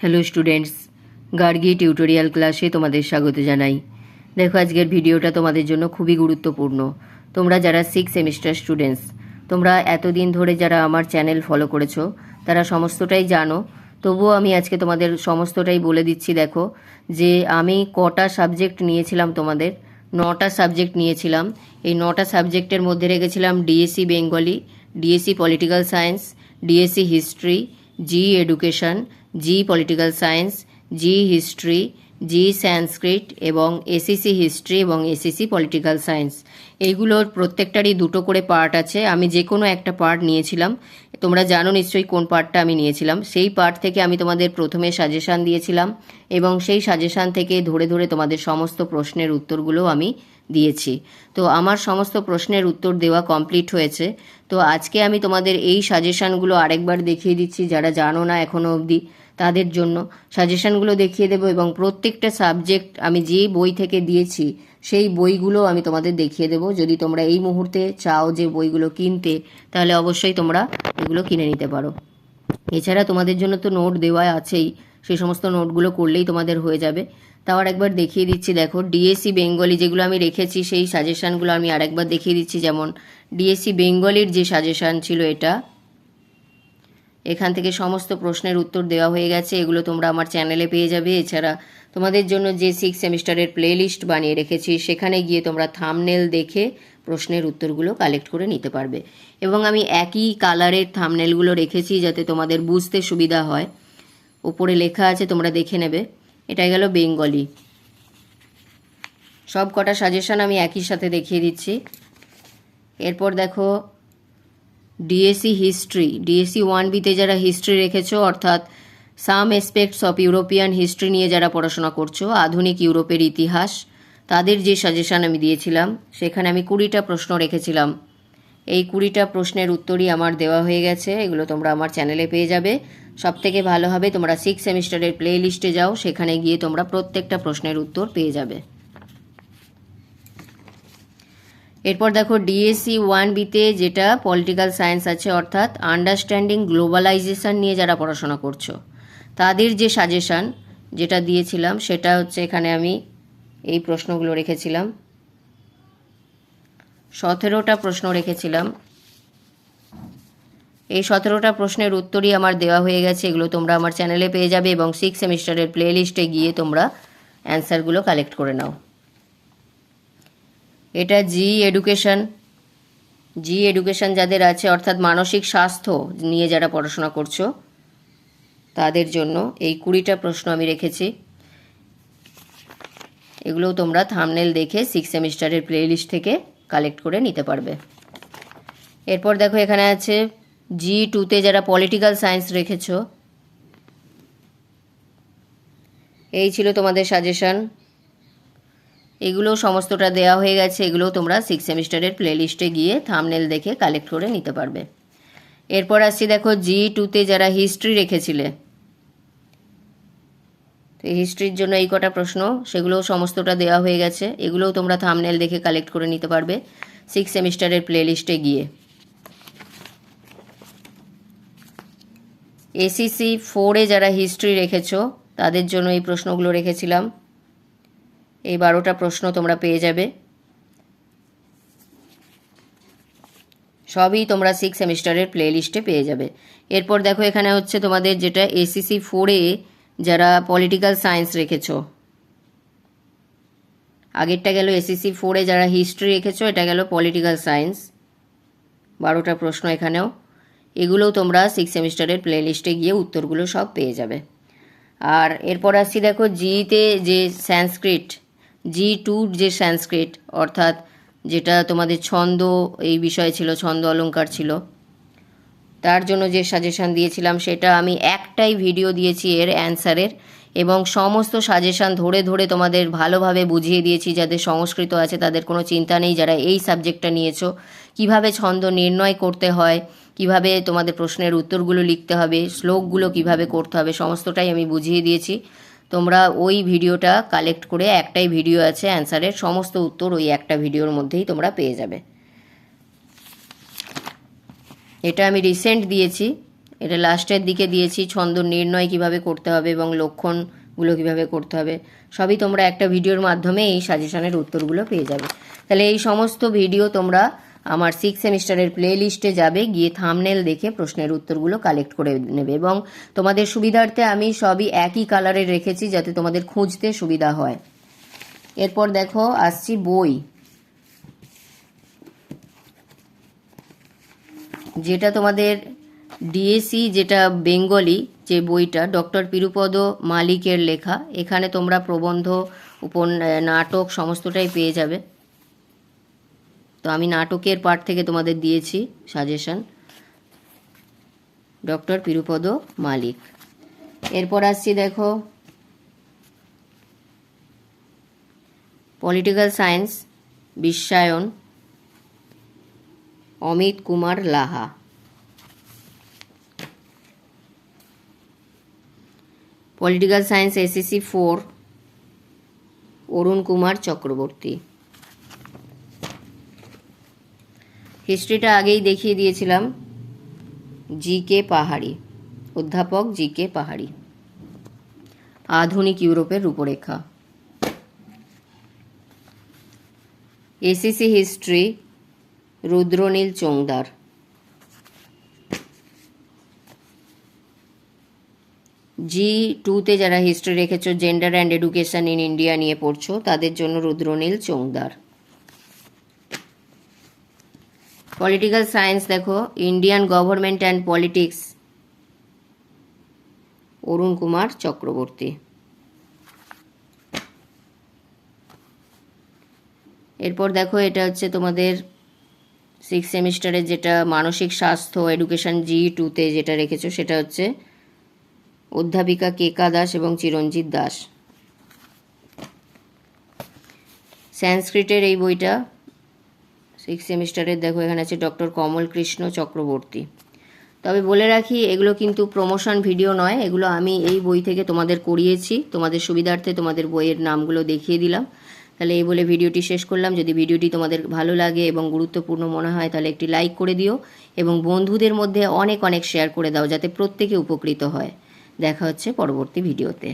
Hello students Gargi tutorial ক্লাসে তোমাদের স্বাগত জানাই। দেখো, আজকের ভিডিওটা তোমাদের জন্য খুবই গুরুত্বপূর্ণ। তোমরা যারা সিক্স সেমিস্টার স্টুডেন্টস তোমরা এতদিন ধরে যারা আমার চ্যানেল ফলো করেছ, তারা সমস্তটাই জানো। তবুও আমি আজকে তোমাদের সমস্তটাই বলে দিচ্ছি, দেখো, যে আমি কটা সাবজেক্ট নিয়েছিলাম তোমাদের, নটা সাবজেক্ট নিয়েছিলাম। এই নটা সাবজেক্টের মধ্যে রেখেছিলাম DSC Bengali DSC political science DSC history G education G political science G history G Sanskrit এবং এসিসি হিস্ট্রি এবং এসিসি পলিটিক্যাল সায়েন্স এইগুলোর প্রত্যেকটারই দুটো করে পার্ট আছে। আমি যে কোনো একটা পার্ট নিয়েছিলাম। তোমরা জানো নিশ্চয়ই কোন পার্টটা আমি নিয়েছিলাম। সেই পার্ট থেকে আমি তোমাদের প্রথমে সাজেশান দিয়েছিলাম এবং সেই সাজেশান থেকে ধরে ধরে তোমাদের সমস্ত প্রশ্নের উত্তরগুলো আমি দিয়েছি। তো আমার সমস্ত প্রশ্নের উত্তর দেওয়া কমপ্লিট হয়েছে। তো আজকে আমি তোমাদের এই সাজেশানগুলো আরেকবার দেখিয়ে দিচ্ছি, যারা জানো না এখনও অবধি তাদের জন্য। সাজেশানগুলো দেখিয়ে দেবো এবং প্রত্যেকটা সাবজেক্ট আমি যে বই থেকে দিয়েছি, সেই বইগুলো আমি তোমাদের দেখিয়ে দেবো। যদি তোমরা এই মুহূর্তে চাও যে বইগুলো কিনতে, তাহলে অবশ্যই তোমরা এগুলো কিনে নিতে পারো। এছাড়া তোমাদের জন্য তো নোট দেওয়া আছেই সেই সমস্ত নোটগুলো করলেই তোমাদের হয়ে যাবে। তাও একবার দেখিয়ে দিচ্ছি, দেখো ডিএসসি বেঙ্গলি যেগুলো আমি রেখেছি, সেই সাজেশানগুলো আমি আরেকবার দেখিয়ে দিচ্ছি। যেমন ডিএসসি বেঙ্গলির যে সাজেশান ছিল এটা, এখান থেকে সমস্ত প্রশ্নের উত্তর দেওয়া হয়ে গেছে। এগুলো তোমরা আমার চ্যানেলে পেয়ে যাবে। এছাড়া, তোমাদের জন্য যে সিক্স সেমিস্টারের প্লে লিস্ট বানিয়ে রেখেছি, সেখানে গিয়ে তোমরা থামনেল দেখে প্রশ্নের উত্তরগুলো কালেক্ট করে নিতে পারবে। এবং আমি একই কালারের থামনেলগুলো রেখেছি যাতে তোমাদের বুঝতে সুবিধা হয়। ওপরে লেখা আছে, তোমরা দেখে নেবে। এটা গেল বেঙ্গলি। সব কটা সাজেশন আমি একই সাথে দেখিয়ে দিচ্ছি। এরপর দেখো ডিএসসি হিস্ট্রি ডিএসসি ওয়ান বিতে যারা হিস্ট্রি রেখেছো, অর্থাৎ some aspects of European history নিয়ে যারা পড়াশোনা করছ, আধুনিক ইউরোপের ইতিহাস, তাদের যে সাজেশান আমি দিয়েছিলাম, সেখানে আমি কুড়িটা প্রশ্ন রেখেছিলাম। এই কুড়িটা প্রশ্নের উত্তরই আমার দেওয়া হয়ে গেছে, এগুলো তোমরা আমার চ্যানেলে পেয়ে যাবে। সব থেকে ভালো হবে তোমরা সিক্স সেমিস্টারের প্লে লিস্টে যাও, সেখানে গিয়ে তোমরা প্রত্যেকটা প্রশ্নের উত্তর পেয়ে যাবে। এরপর দেখো ডিএসসি ওয়ান বিতে যেটা পলিটিক্যাল সায়েন্স আছে, অর্থাৎ আন্ডারস্ট্যান্ডিং গ্লোবালাইজেশন নিয়ে যারা পড়াশোনা করছ, তাদের যে সাজেশান যেটা দিয়েছিলাম, সেটা হচ্ছে এখানে আমি এই প্রশ্নগুলো রেখেছিলাম। সতেরোটা প্রশ্ন রেখেছিলাম। এই সতেরোটা প্রশ্নের উত্তরই আমার দেওয়া হয়ে গেছে, এগুলো তোমরা আমার চ্যানেলে পেয়ে যাবে এবং সিক্স সেমিস্টারের প্লে লিস্টে গিয়ে তোমরা অ্যান্সারগুলো কালেক্ট করে নাও। এটা জি এডুকেশন জি এডুকেশন যাদের আছে, অর্থাৎ মানসিক স্বাস্থ্য নিয়ে যারা পড়াশোনা করছ, তাদের জন্য এই কুড়িটা প্রশ্ন আমি রেখেছি। এগুলোও তোমরা থামনেল দেখে সিক্স সেমিস্টারের প্লে লিস্ট থেকে কালেক্ট করে নিতে পারবে। এরপর দেখো এখানে আছে জি টুতে যারা পলিটিক্যাল সায়েন্স রেখেছ, এই ছিল তোমাদের সাজেশান এগুলো সমস্তটা দেওয়া হয়ে গেছে এগুলোও তোমরা সিক্স সেমিস্টারের প্লে লিস্টে গিয়ে থামনেল দেখে কালেক্ট করে নিতে পারবে। এরপর আসছি দেখো জি টুতে যারা হিস্ট্রি রেখেছিলে তো হিস্ট্রির জন্য এই কটা প্রশ্ন, সেগুলোও সমস্তটা দেওয়া হয়ে গেছে। এগুলোও তোমরা থামনেল দেখে কালেক্ট করে নিতে পারবে সিক্স সেমিস্টারের প্লে লিস্টে গিয়ে এসিসি ফোরে যারা হিস্ট্রি রেখেছো, তাদের জন্য এই প্রশ্নগুলো রেখেছিলাম। এই বারোটা প্রশ্ন তোমরা পেয়ে যাবে। সবই তোমরা সিক্স সেমিস্টারের প্লে লিস্টে পেয়ে যাবে। এরপর দেখো এখানে হচ্ছে তোমাদের যেটা এসিসি ফোরে যারা পলিটিক্যাল সায়েন্স রেখেছ। আগেরটা গেল এসিসি ফোরে যারা হিস্ট্রি রেখেছো, এটা গেল পলিটিক্যাল সায়েন্স বারোটা প্রশ্ন এখানেও। এগুলোও তোমরা সিক্স সেমিস্টারের প্লে লিস্টে গিয়ে উত্তরগুলো সব পেয়ে যাবে। আর এরপর আসছি দেখো জিতে যে সংস্কৃত জি টু যে সংস্কৃত অর্থাৎ যেটা তোমাদের ছন্দ, এই বিষয়ে ছিল, ছন্দ অলঙ্কার ছিল। তার জন্য যে সাজেশান দিয়েছিলাম, সেটা আমি একটাই ভিডিও দিয়েছি এর অ্যান্সারের এবং সমস্ত সাজেশান ধরে ধরে তোমাদের ভালোভাবে বুঝিয়ে দিয়েছি, যাদের সংস্কৃত আছে, তাদের কোনো চিন্তা নেই, যারা এই সাবজেক্টটা নিয়েছো। কীভাবে ছন্দ নির্ণয় করতে হয়, কীভাবে তোমাদের প্রশ্নের উত্তরগুলো লিখতে হবে, শ্লোকগুলো কীভাবে করতে হবে, সমস্তটাই আমি বুঝিয়ে দিয়েছি। তোমরা ওই ভিডিওটা কালেক্ট করে একটাই ভিডিও আছে অ্যান্সারের সমস্ত উত্তর ওই একটা ভিডিওর মধ্যেই তোমরা পেয়ে যাবে। এটা আমি রিসেন্ট দিয়েছি। এটা লাস্টের দিকে দিয়েছি। ছন্দ নির্ণয় কীভাবে করতে হবে এবং লক্ষণগুলো কীভাবে করতে হবে, সবই তোমরা একটা ভিডিওর মাধ্যমে এই সাজেশনের উত্তরগুলো পেয়ে যাবে। তাহলে এই সমস্ত ভিডিও তোমরা আমার সিক্স সেমিস্টারের প্লে লিস্টে যাবে, গিয়ে থামনেল দেখে প্রশ্নের উত্তরগুলো কালেক্ট করে নেবে এবং তোমাদের সুবিধার্থে আমি সবই একই কালারে রেখেছি যাতে তোমাদের খুঁজতে সুবিধা হয়। এরপর দেখো, আসছি বই। যেটা তোমাদের ডিএসি যেটা বেঙ্গলি যে বইটা, ডক্টর পিরুপদ মালিকের লেখা, এখানে তোমরা প্রবন্ধ, উপন নাটক সমস্তটাই পেয়ে যাবে। তো আমি নাটকের পার্ট থেকে তোমাদের দিয়েছি সাজেশন ডক্টর পিরুপদ মালিক। এরপর আসছি দেখো পলিটিক্যাল সায়েন্স বিশ্বায়ন। Amit Kumar Laha political science SSC four Arun Kumar Chakraborty হিস্ট্রিটা আগেই দেখিয়ে দিয়েছিলাম জি কে পাহাড়ি অধ্যাপক জি কে পাহাড়ি আধুনিক ইউরোপের রূপরেখা ACC history Rudranil Chongdar. G টুতে যারা হিস্ট্রি রেখেছো gender and education in India নিয়ে পড়ছো, তাদের জন্য রুদ্রনীল চোংদার। পলিটিক্যাল সায়েন্স দেখো Indian government and politics Arun Kumar Chakraborty. এরপর দেখো, এটা হচ্ছে তোমাদের সিক্স সেমিস্টারের যেটা মানসিক স্বাস্থ্য, এডুকেশন জি টুতে যেটা রেখেছো সেটা হচ্ছে অধ্যাপিকা কেকা দাস এবং চিরঞ্জিত দাস। সংস্কৃতের এই বইটা সিক্স সেমিস্টারের দেখো, এখানে আছে ডক্টর কমল কৃষ্ণ চক্রবর্তী। তবে বলে রাখি, এগুলো কিন্তু প্রমোশন ভিডিও নয়, এগুলো আমি এই বই থেকে তোমাদের করিয়েছি, তোমাদের সুবিধার্থে তোমাদের বইয়ের নামগুলো দেখিয়ে দিলাম। তাহলে এই বলে ভিডিওটি শেষ করলাম। যদি ভিডিওটি তোমাদের ভালো লাগে এবং গুরুত্বপূর্ণ মনে হয়, তাহলে একটি লাইক করে দিও এবং বন্ধুদের মধ্যে অনেক অনেক শেয়ার করে দাও যাতে প্রত্যেকে উপকৃত হয়। দেখা হচ্ছে পরবর্তী ভিডিওতে।